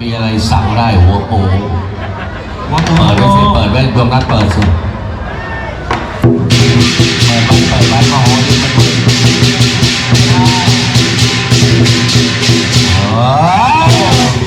มีอะไรสั่งได้หัวโปหัวโปเปิดไปสิเปิดไว้ดวงนัดเปิดสิเดออ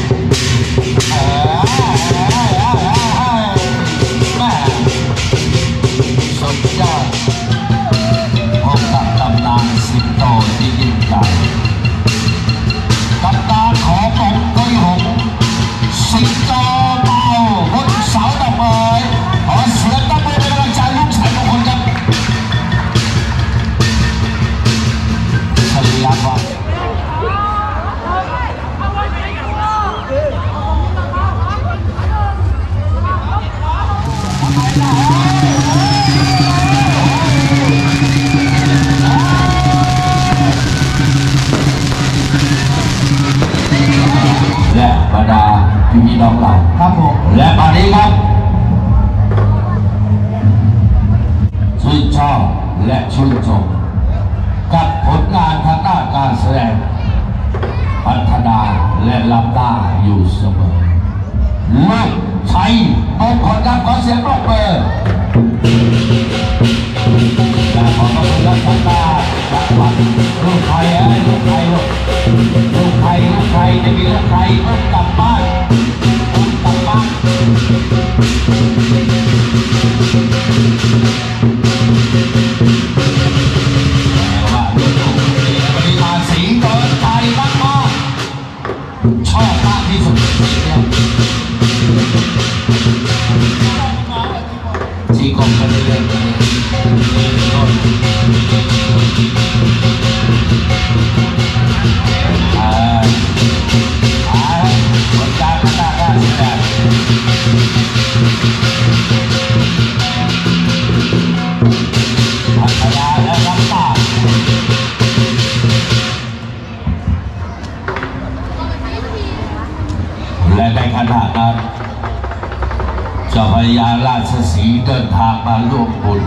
สีเดินทางมาร่วมบุญ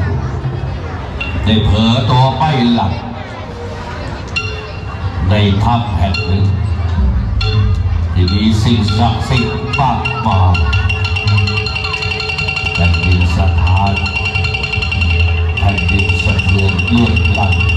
ได้เผลอตัวไปหลับในถ้ำแห่งหนึ่งที่มีสิ่งศักดิ์สิทธิ์มากมายแผ่นดินสถานแผ่นดินสะเทือนเลื่อนลั่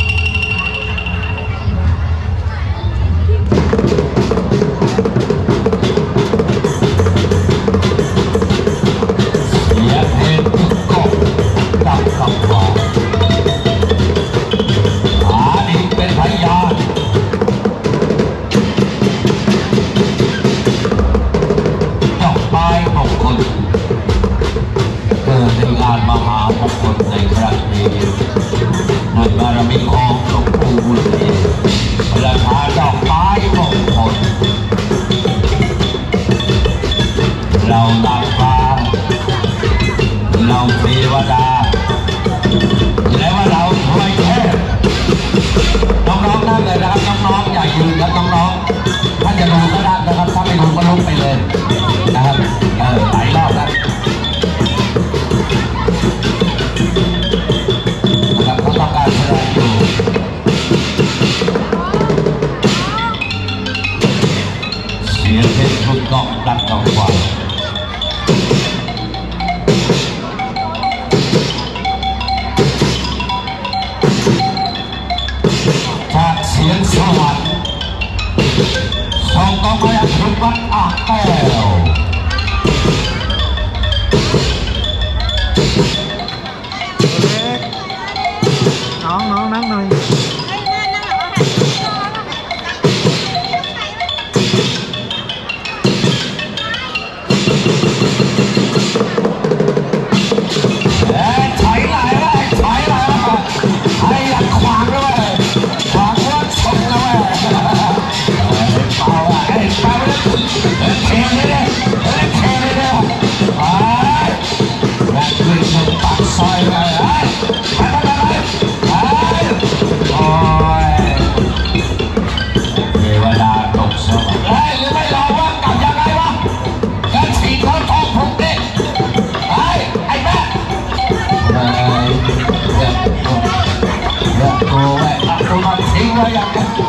はやめて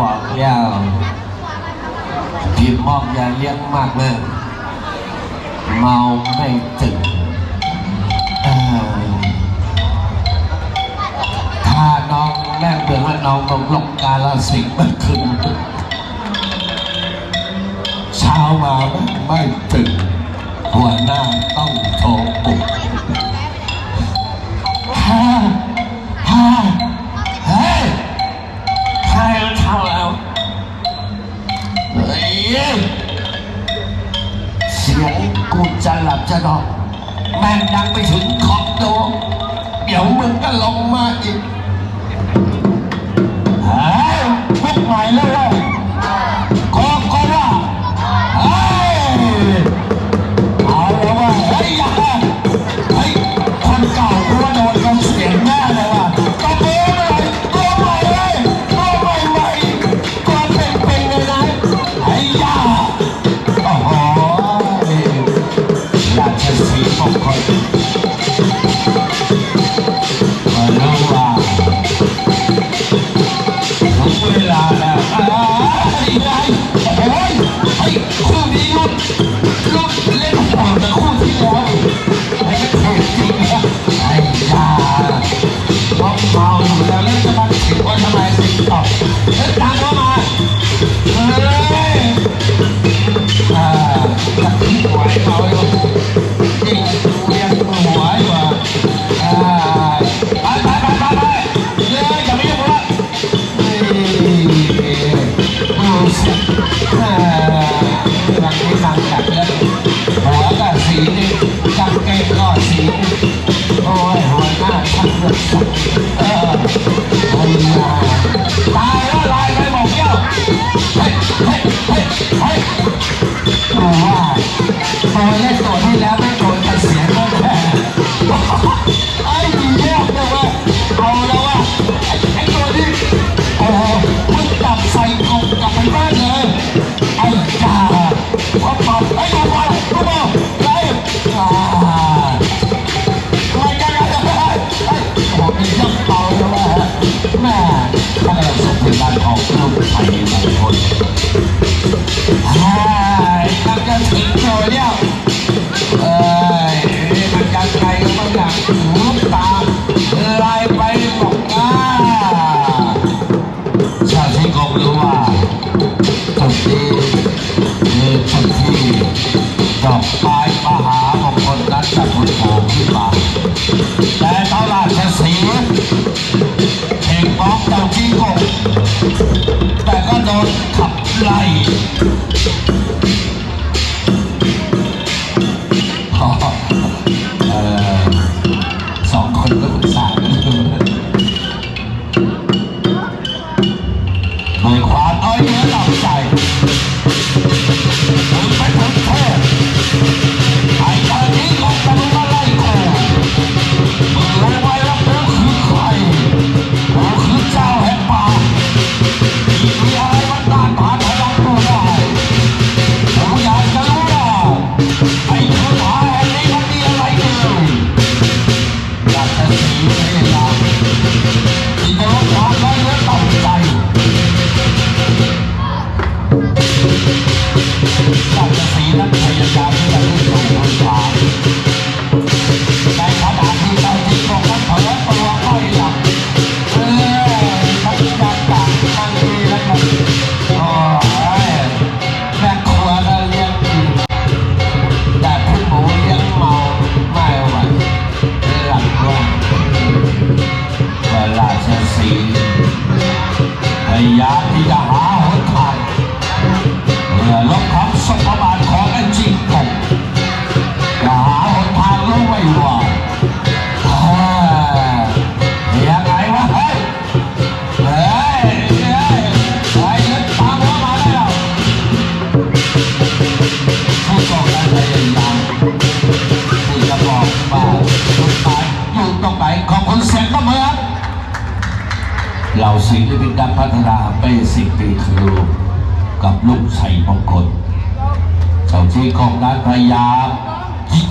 วาแล้วกินมอบยาเลี้ยงมากเลยเมาไม่ถึงถ้าน้องแม่เบื่อว่าน้องลงหลงกาลสิงเมื่อคืนเช้ามาไม่ถึงหัวหน้าต้องโทรปลุก จะดอแม่นดังไปถึงขอบโตเดี๋ยวมึงก็ลงมาอี ขอได้โสดให้แล้ว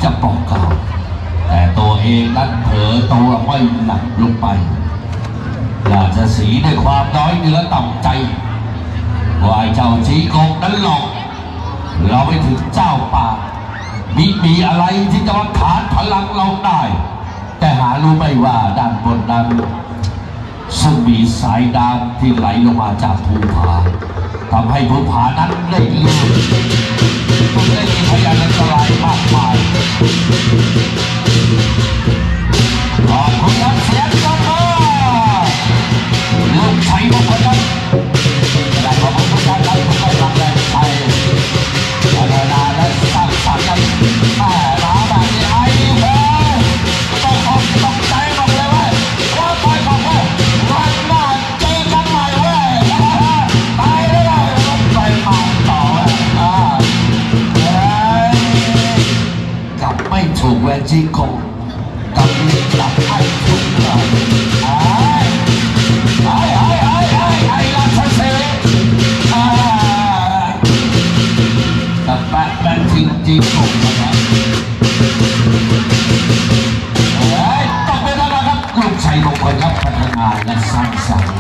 จะปอกกล่าแต่ตัวเองนั้นเผลอตัวไม่หนักลงไปราจะสีด้วยความน้อยเนื้อต่ำใจวายเจ้าชีโกนั้นหลอก เราไปถึงเจ้าป่ามีมีอะไรที่จะมาฐานพลังเราได้ แต่หารู้ไม่ว่าด้านบนนั้นซึ่งมีสายดาวที่ไหลลงมาจากภูผา ทำให้ภูผานั้นได้ลื่นมันได้มีพยานอันตรายมากมายขอบคุณครับเสียงตบมือลูกชัยมงคลครับได้ขอบคุณทุกท่านครับทุกกำลังแรงใจ งจิโกนะครับเฮ้ยต้องไปแล้วนะครับลูกชัยมงคลครับพัฒนาและสร้างสรรค์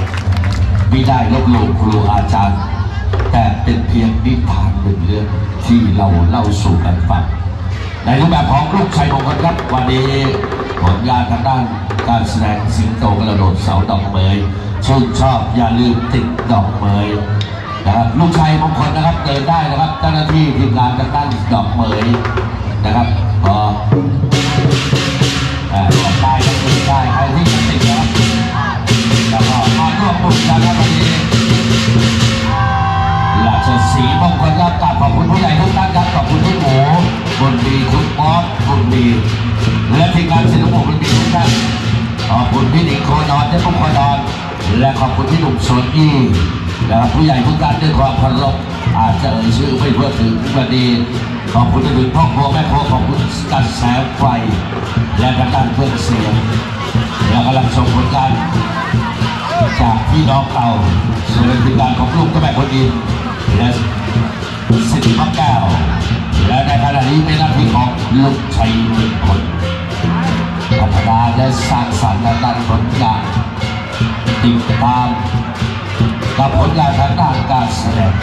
ไม่ได้ลบหลู่ครูอาจารย์ แต่เป็นเพียงนิทานหนึ่งเรื่องที่เราเล่าสู่กันฟัง ในรูปแบบของลูกชายมงคลครับ วันนี้ผลงานทางด้านการแสดงสิงโตกระโดดเสาดอกเมยชื่นชอบอย่าลืมติดดอกเมยนะครับลูกชายมงคลนะครับเดินได้นะครับเจ้าหน้าที่ทีมงานทางด้านดอกเมยนะครับก็เอ่อบอกได้ก็คือได้ใครที่จะติดนะครับแล้วก็มาร่วมบุญกันครับวันนี้ ราชสีมงคลครับกราบขอบคุณผู้ใหญ่ทุกท่านครับขอบคุณพี่หมูบุญดีคุณป๊อปบุญดีและทีมงานศิลปะบุญดีทุกท่านขอบคุณพี่หนิงโคนอนเจ้าพุกโคนอนและขอบคุณพี่หนุ่มสวนอี้และผู้ใหญ่ทุกท่านด้วยความเคารพอาจจะเอ่ยชื่อไม่ทั่วถึงวันนี้ขอบคุณถึงพ่อครัวแม่ครัวขอบคุณการแสงไฟและทางด้านเครื่อเสียงและกำลังชมผลงาน จากพี่น้องเก่าส่วนทีมงานของลูกก็แม่คนดีและสิทธิพักแก้วและในขณะนี้เป็นหน้าที่ของลูกชัยหนึ่งคนพัฒนาและสร้างสรรค์และดันผลงานติดตามกับผลงานทางด้านการแสดง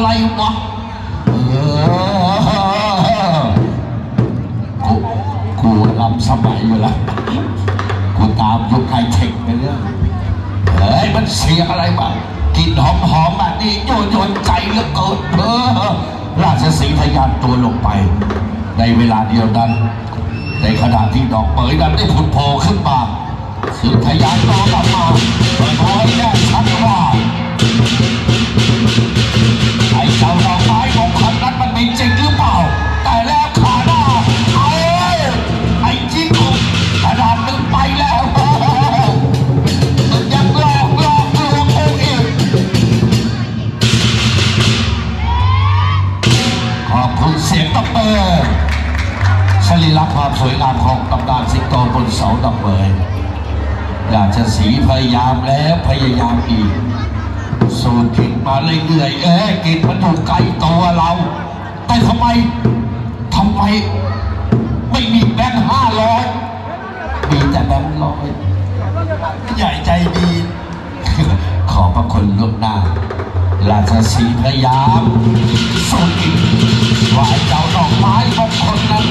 อะไรวะเออกูกูลำสมัยอยู่ล้วกูตามยุคไฮเทคไปเรื่องเฮ้ยมันเสียงอะไรบ้างกลินหอมหอมๆแบบนี้โยนโยนใจเหลือเกินเออราชสีห์ทะยานตัวลงไป ในเวลาเดียวนั้น ในขณะที่ดอกเปยนั้นได้ผุดโผล่ขึ้นมาสือทะยานตัวกลับมาเปิดเผยแน่ชัดว่า สรีระความสวยงามของตำนานสิงโตบนเสาดอกเบยอยากจะสีพยายามแล้วพยายามอีก สูดกินมาเรื่อยๆเอ๊ะกินมันอยู่ใกล้ตัวเรา แต่ทำไมทำไม ไม่มีแบงค์ห้าร้อยมีแต่แบงค์ร้อยใหญ่ใจดี ขอพระคุณล่วงหน้า ราชสีพยายามสูดกินว่าไอ้เจ้าดอกไม้มงคลนั้น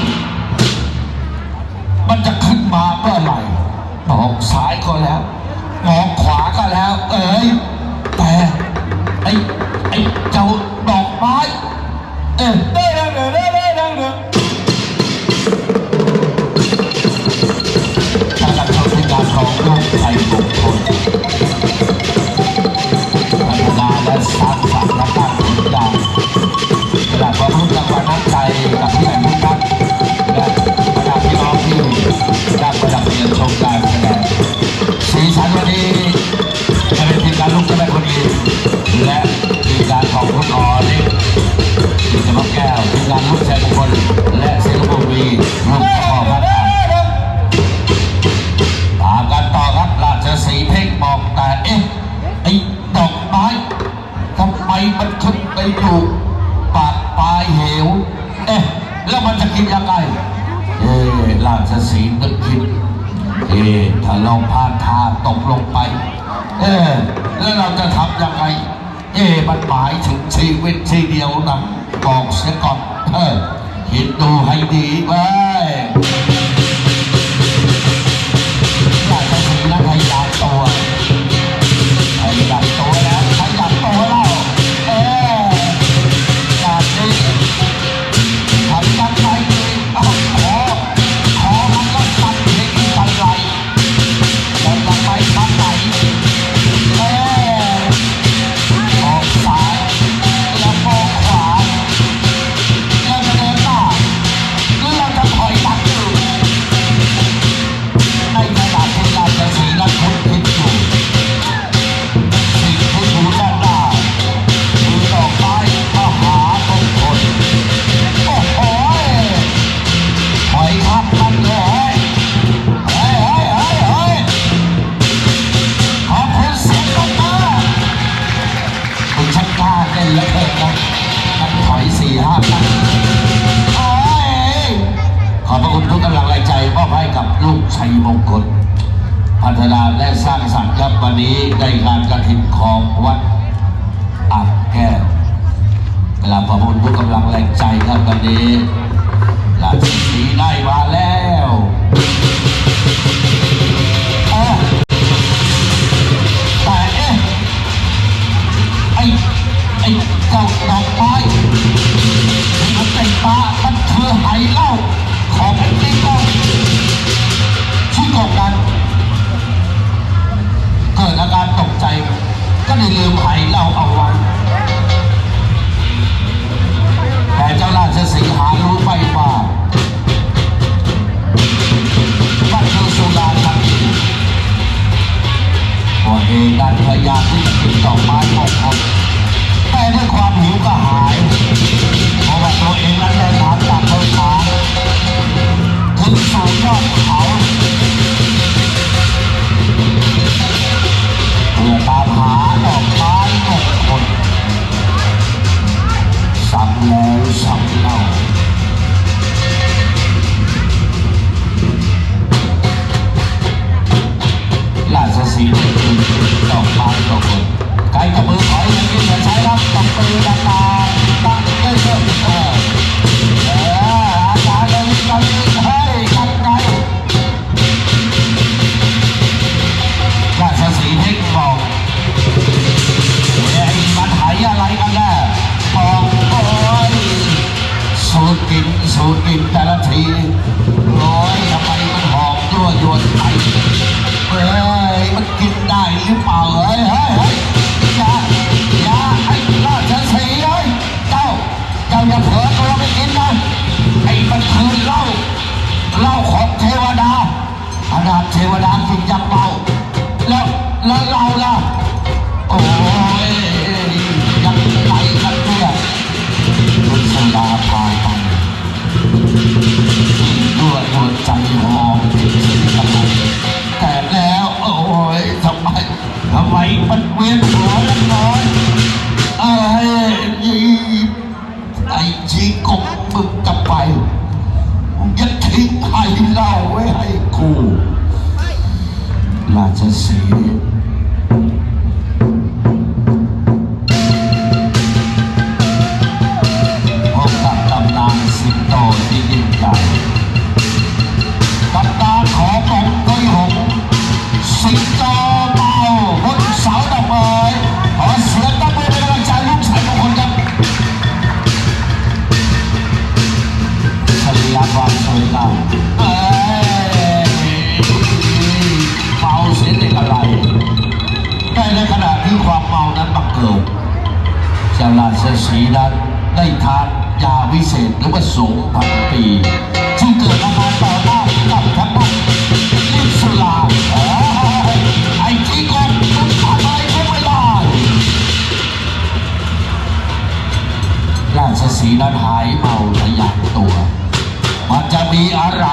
มันจะขึ้นมาเมื่อไหร่มองซ้ายก็แล้วมองขวาก็แล้ว เอ้ยแต่ไอ้ไอ้เจ้าดอกไม้เออ กินยังไงเอ๊ะราชสีนึกคิดเอ๊ะถ้าเราพลาดท่าตกลงไป เอ๊ะแล้วเราจะทำยังไงเอ๊ะมันหมายถึงชีวิตทีเดียวนะบอกเสียก่อนเออคิดดูให้ดีไว้ พระคุณทุกกำลังแรงใจมอบให้กับลูกชัยมงคลพัฒนาและสร้างสรรค์ครับวันนี้ในงานกระถิ่นของวัดอ่าแก้วเวลาขอบคุณทุกกำลังแรงใจครับวันนี้ราชสีได้มาแล้วเอ๊ะแต่เอ๊ะไอ้ไอ้เจ้าดอกไม้มันเป็นฟ้ามันคือไหเล้า ของไอ้ติ๊กโก้ที่กบนั้นเกิดอาการตกใจ ก็เลยลืมไหเหล้าเอาไว้แต่เจ้าราชสีห์หารู้ไม่ว่ามันคือสุราทันทีตัวเองนั้นพยายามที่จะกินดอกไม้มงคลแต่ด้วยความหิวก็หายเพราะว่าตัวเองนั้นเดินทางจากเมือ งขางถึงสู่ยอดเขาเพื่อตามหาดอกไม้มงคลซ้ำแล้วซ้ำเล่า ขนาเทวดากินยังเมา สีละท้ายเมาขยาบตัว มันจะมีอะไร